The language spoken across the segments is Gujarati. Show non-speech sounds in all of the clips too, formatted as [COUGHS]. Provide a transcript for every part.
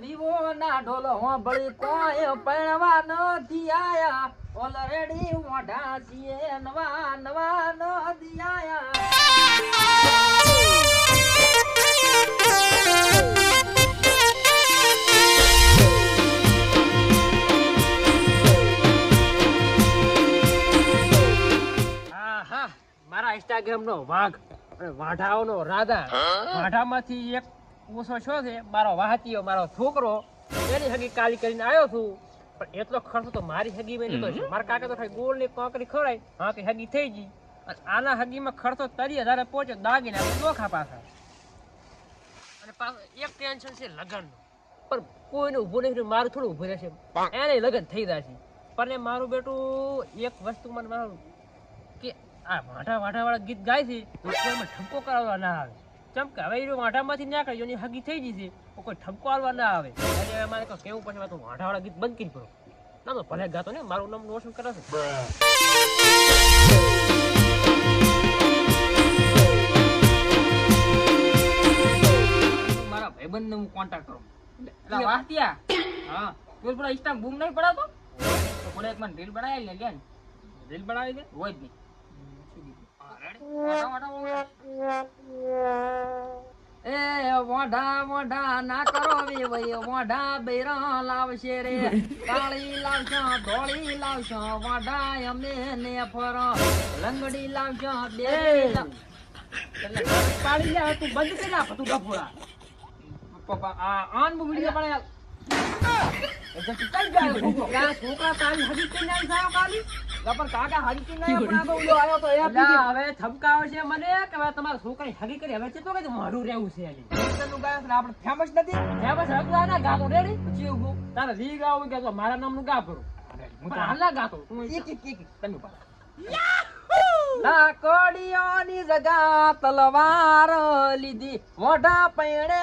વિવો ના ઢોલ હોંભળી કોઈ પરણવા નથી આયા. ઓલરેડી મોઢા છીએ નવા નવા નથી આયા. આહા, મારા ઇન્સ્ટાગ્રામ નો વાઘ અને વાઢાઓનો રાધા. વાઢામાંથી એક ઓછો છો છે મારો વાહતીઓ મારો છોકરો એની હગી કાલી કરીને આવ્યો છું. પણ એટલો ખર્ચો તો મારી હગી મેં લીધો છે. મારા કાકા તો ખાલી ગોળની કોકરી ખવડાય હા કે હગી થઈ ગઈ. અને આના હગીમાં ખર્ચો તરી હજારે પહોંચ્યો દાગીને ચોખા પાછા અને પાછું એક ટેન્શન છે લગ્નનું. પણ કોઈને ઊભું નહીં મારું થોડું ઊભું રહેશે. એને લગ્ન થઈ જાય છે. પણ એ મારું બેટું એક વસ્તુ મને મારું કે આ વાંઢા વાંઢા વાળા ગીત ગાય છે ઠપકો કરાવવા ના આવે. ચમ કે હવે એ વાંઢામાંથી ના એની હગી થઈ જશે. કોઈ ઠપકો આવવા ના આવે. એટલે અમારે કહું કેવું પછી તું વાંઢાવાળા ગીત બંધ કરી પડો. ના તો ભલે ગાતો ને મારું નામ રોશન કરે છે મારા ભાઈબંધને હું કોન્ટેક્ટ કરું. એટલે વાહતિયા [COUGHS] હા. તું પેલા ઇન્સ્ટા બૂમ નહીં પડાતો તો એક મને રીલ બનાવી લે લે રીલ બનાવી દે? હોય જ નહીં. એ મોઢા મોઢા ના કરો વે વય મોઢા બૈરા લાવશે રે. કાળી લાવશો ધોળી લાવશો મોઢા અમે ને ફર. લંગડી લાવશો બે કાળી લે તું બંધ કરી નાખ તું ગફોડા પપ્પા આ આન વિડિયો બનાય છોકરા તારી હજી કઈ સાવ કાલી. પણ કાકા હજી કઈ પણ ઓલો આવ્યો તો એ હવે થબકાવે છે મને કે હવે તમારા છોકરાની હગી કરી હવે ચેતો કે મારું રહેવું છે એની. તનું ગાયો આપણે ફેમસ નથી. ફેમસ હતું ના ગાતો રેડી પછી ઉભું તારે રી ગાવું કે તો મારા નામનું ગા ભરો. હું તો હાલ ગાતો. તું એક એક એક તમે લાકડીઓની જગા તલવાર લીધી. મોઢા પૈણે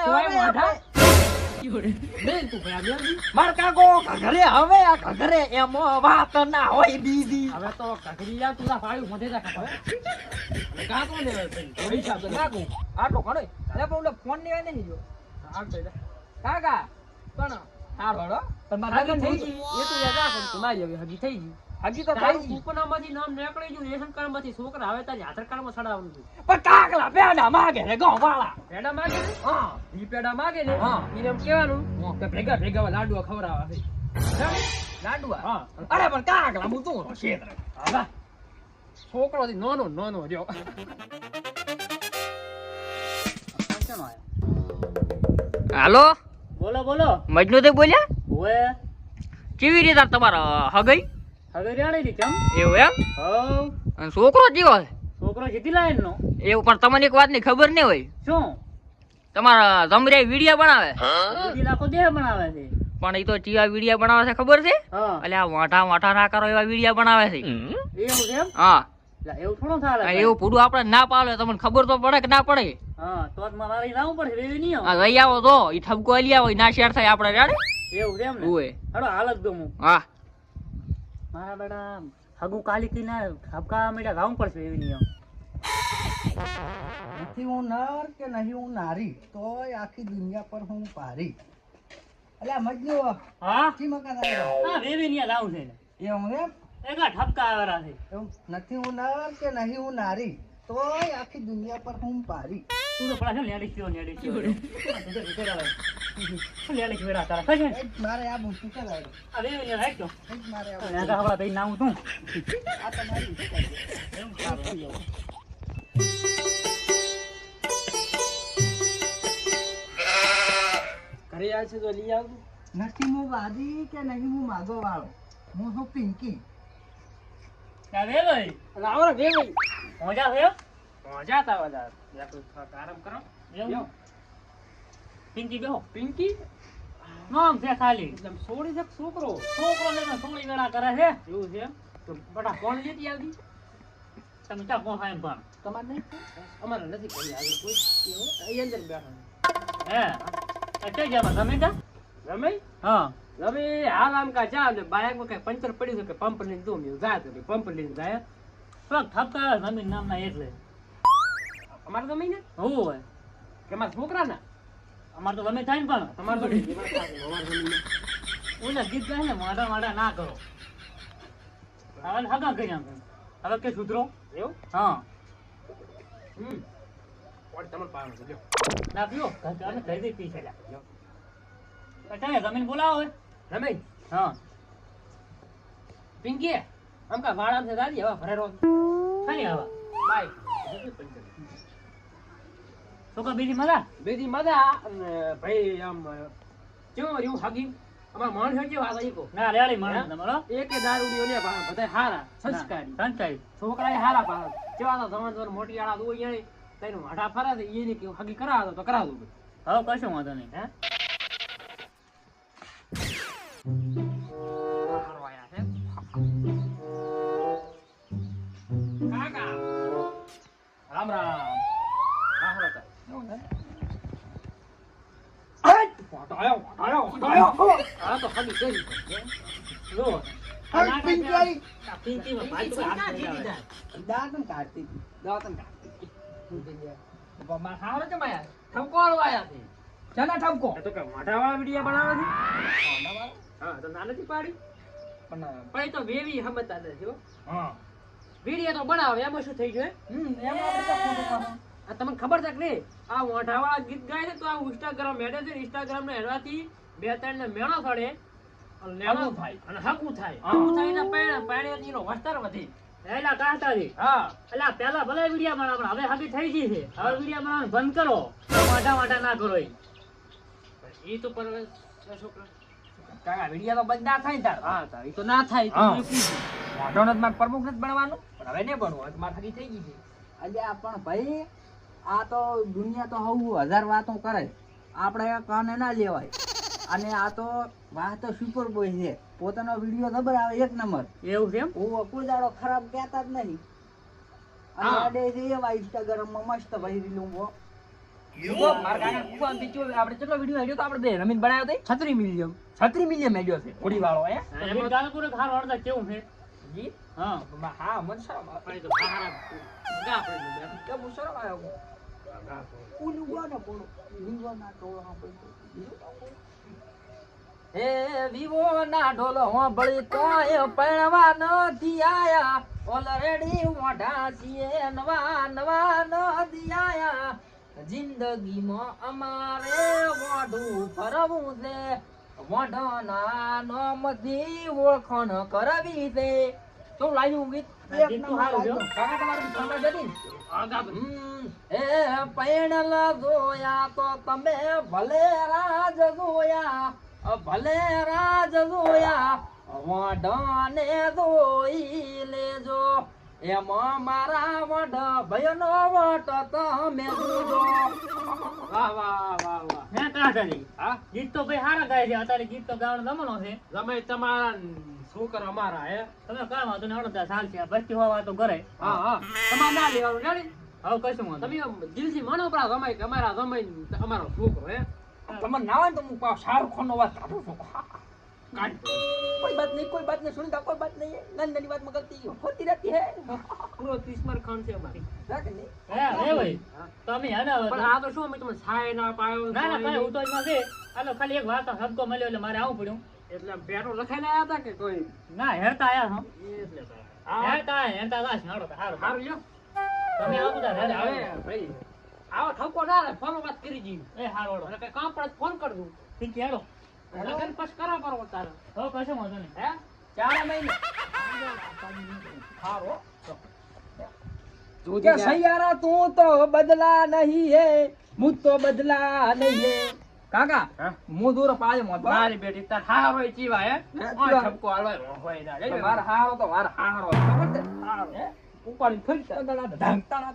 બેન તું આગળ માર કાકો ઘરે હવે આ ઘરે એમ વાત ના હોય બીજી તો ઘગરી જા તું ફાળ્યું મોઢે ને પૈસા તો ખડો અરે પણ ઓલો ફોન ને નહીં જો કાકા પણ હા હળો પણ મારા લગન થઈ ગઈ. એ તો યાદ રાખો તમારી હવે હજી થઈ ગઈ. હગી તો થઈ ગઈ નામ નીકળી ગયું રેશન છોકરા હવે તારી આધાર કાર્ડમાં સડાવવાનું છે. પણ કાકલા પેડા માગે રે ગો વાળા પેડા માગે ને? હા. ઈ પેડા માગે ને? હા. ઈને એમ કહેવાનું કે ભેગા ભેગા લાડુઆ ખવડાવવા છે. લાડુઆ? હા. અરે પણ કાકલા હું તું શેત્ર હા છોકરો થી નાનો નાનો હાલો? બોલો બોલો. મજનુ બોલ્યા? ઓએ. કેવી રીતે તમારા હગઈ? હવે રેડી કેમ એવું એમ? હવ. અને છોકરો જેવો છે? છોકરો જીતી લાઈન નો એવું પણ તમને એક વાતની ખબર નહીં હોય. શું? તમારા જમરે વીડિયો બનાવે? જીતી લાખો દેહ બનાવે છે. પણ એ તો ચીવા વીડિયો બનાવે છે ખબર છે? હા. એટલે આ વાંઠા વાંઠા ના કરો એવા વીડિયો બનાવે છે. એવું છે હા. એવું થોડું થાય એવું પૂરું આપણે ના પાડે તમને ખબર તો પડે કે ના પડે? હા તો જ મારે લાવવું પડશે વેવી નહીં આ લઈ આવો તો. એ ઠપકો લઈ આવો ના શેર થાય આપણે રેડે? એવું ને? હાલત દઉં હા. મારા બેટા હગુ કાલી ના હબકા મેડા લાવવું પડશે એવી નિયમ. નથી હું નર કે નહીં હું નારી તોય આખી દુનિયા પર હું પારી. અલ્યા મજનુ હા? કી મકાન આવ્યો હા વેવી નિયા લાવું છે. એવું એમ? એકા ઠપકા આવેલા છે. નથી હું નર કે નહીં હું નારી તોય આખી દુનિયા પર હું પારી. તું તો પડા છે લેડી થયો લેડી તારા? ખસે મારે આ બું શું કરાય આ વેવી નહીં રાખજો એ જ મારે આ એકા હવા તું આ તમારી છે. ઘરે આવે છે તો લઈ આવજો. નથી હું વાદી કે નહીં હું માગો વાળો. હું છું પિંકી. આ વેવાઈ અને આવો ને વેવાઈ મજા થયો? મજા જા આરામ કરો. પિંકી બેહો પિંકી? નામ છે ખાલી. એટલે સોળી છે છોકરો? છોકરો લઈને સોળી વેળા કરે છે. એવું છે તો બટા કોણ જેતી આવતી? તમે ચા કોણ ખાય પણ તમારે નહીં? અમારે નથી કરી આવી કોઈ. અંદર બેઠા હે? એ કઈ ગયા તમે ક્યાં રમે? હા. રમે? હાલ આમ કા જા ને કઈ પંચર પડ્યું છે કે પંપ લઈને તો કે પંપ લઈને જાય. પગ થપકા જમીન નામના એટલે. અમારે તો મહિને હોય? કે મારા છોકરા ના અમારે તો ગમે થાય ને પણ. તમારે તો. ઓલા ગીત ગાય ને માડા માડા ના કરો. હવે હગા કરી આમ હવે કે સુધરો? એવું? હા. હમ. વળી પાવાનું છે, ના પીવો અમે ઘરે પી છે તમે જમીન બોલાવો હવે રમેશ હા. પિંકી આમ કા વાળા છે દાદી હવે ભરે રહો. કઈ હવે બાય. કા બીજી મજા? બેદી મજા અને ભાઈ આમ કેવું રહ્યું હાગી? અમાર માણસ હજી વાત આવી કો? ના રેડી માણસ હે? તમારો એકે દારૂડીઓ ને બધા હારા સંસ્કારી. સંસ્કારી. છોકરા હારા પા કેવા તો જવાન જવાન મોટી આળા દો અહીંયા તૈનું હાડા ફરા દે એને કે હાગી કરાવો તો કરા દો હવે કશું વાંધો નહીં. હે? રામ રામ. પણ તો વેવી સમજતા નથી હો હા વીડિયો તો બનાવે એમાં શું થઈ ગયું એમાં તમને ખબર છે કે આ મોઢાવાળા ગીત ગાય છે તો આ ઇન્સ્ટાગ્રામ મેળે છે. ઇન્સ્ટાગ્રામ ને હેડવાથી બે ત્રણ ને મેળો થડે લેણો થાય. અને હકું થાય. હકું થાય ને પાણી પાણી એનો વસ્તર વધી એલા કાંતાજી હા. એલા પેલા ભલે વિડિયા બનાવ પણ હવે હાથી થઈ ગઈ છે. હવે વિડિયા બનાવ બંધ કરો. મોઢા મોઢા ના કરો એ તો પર છોકરા કાકા વિડિયા તો બંધ ના થાય તાર. હા તાર. એ તો ના થાય તો હા. મેં કીધું. મોઢાનો જ મારે પ્રમુખ નથી બનવાનું. પણ હવે નહીં બનવું મારે થકી થઈ ગઈ છે. અલ્યા પણ ભાઈ આ તો દુનિયા તો હવું હજાર વાતો કરે. આપણે કાને ના લેવાય. અને આ તો વાત તો સુપર બોય છે. પોતાનો વીડિયો ખબર આવે એક નંબર? એવું છે એમ? હું કોઈ દાડો ખરાબ કહેતા જ નહીં. અને આ આડે છે એવા ઇન્સ્ટાગ્રામમાં મસ્ત ભાઈ રીલું તો મારા કાકા ખૂબ આમ પીછું આપણે કેટલો વિડિયો હેડ્યો તો આપણે બે બનાવ્યો તો? છત્રી મિલિયમ છત્રી મિલિયમ હેડ્યો છે ઘોડી વાળો કેવું છે? જી હા. માં હા મને શરમ આવે. તો હારા ગા આપણે કે હું શરમ આવ્યો ઓલું ગયો. ને લીવાના ટોળા પૈસો હે વિવો ના ઢોલો હોંભળી તોય પરણવા નથી આયા ઓલરેડી મોઢા છીએ નવા નવા નથી આયા જિંદગીમાં અમારે મોઢું ફરવું છે. મોઢાના નોમથી ઓળખણ કરવી દે. ગીત તો? હમ, એ પૈણલ જોયા તો તમે ભલે રાજ જોયા ભલે રાજ જોયા વઢાને જોઈ લેજો. એમાં મારા વઢ ભયનો વટ તમે જોજો વાહ વાહ વાહ વાહ. હે કાંતાજી હા? ગીત તો ભાઈ હારા ગાય છે. અત્યારે ગીત તો ગાવાનો જમાનો છે. તમે તમારા છોકર અમારા હે? તમે કામ વાંધો નહીં અડધા સાલ છે ભરતી હોવા તો ઘરે. હા હા. તમારે ના લેવાનું નડી હવે કશું તમે દિલથી માનો પરા રમાય કે અમારા અમારો છોકરો હે? તમને ના હોય તો હું સારું ખોનો વાત કાઢું છું. બાત નહીં કોઈ બાત નહીં સુનતા કોઈ બાત નહીં. નાની નાની વાતમાં ગલતી હોતી રહેતી હે પૂરો તિસ્મર ખાન છે અમારી. હે હે ભાઈ તમે હે ને પણ આ તો શું અમે તમને છાય ના પાયો ના ના કાંઈ હું તો જ નથી હાલો ખાલી એક વાર્તા શબ્દો મળ્યો એટલે મારે આવું પડ્યું. એટલે પેરો પેટો લખાઈને આયા હતા કે કોઈ? ના હેરતા આયા હું એટલે હા. હેરતા હેરતા દાસ નાડો તો હારું સારું લ્યો. તમે આવો બધા હેડે ભાઈ આવો ઠકો ના રે ફોન વાત કરી જી એ હારો કામ પડે ફોન કર દઉં ઠીક હેડો લગન પછી કરો પરવો તારે. હો કશું વાંધો નહીં. હે? ચાર મહિને. હારો. કે સૈયારા તું તો બદલા નહીં હે. મુજ તો બદલા નહીં હે. કાકા હું? દૂર પાડે મોત મારી બેટી તાર હારો ચીવા હે? ઓય ઠપકો હાલવા હોય ના માર હારો તો માર હારો ખબર છે હારો હે ઉપાડી ફરી ઢાંકતા